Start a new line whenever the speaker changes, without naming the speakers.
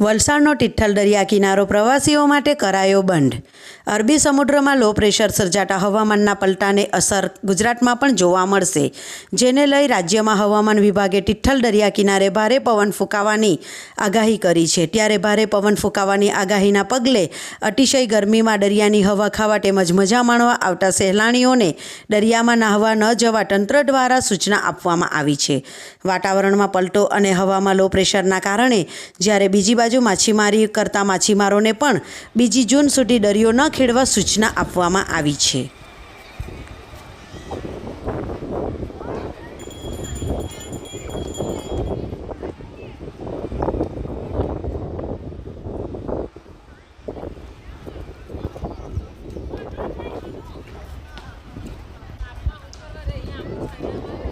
વલસાડનો તિથલ દરિયા કિનારો પ્રવાસીઓ માટે કરાયો બંધ. અરબી સમુદ્રમાં લો પ્રેશર સર્જાતા હવામાનના પલટાને અસર ગુજરાતમાં પણ જોવા મળશે. જેને લઈ રાજ્યમાં હવામાન વિભાગે તિથલ દરિયા કિનારે ભારે પવન ફૂંકાવાની આગાહી કરી છે. ત્યારે ભારે પવન ફૂંકાવાની આગાહીના પગલે અતિશય ગરમીમાં દરિયાની હવા ખાવા તેમજ મજા માણવા આવતા સહેલાણીઓને દરિયામાં નાહવા ન જવા તંત્ર દ્વારા સૂચના આપવામાં આવી છે. વાતાવરણમાં પલટો અને હવામાં લો પ્રેશરના કારણે જ્યારે બીજી બાજુ બાજુ માછીમારી કરતા માછીમારોને પણ બીજી જૂન સુધી દરિયો ન ખેડવા સૂચના આપવામાં આવી છે Thank you.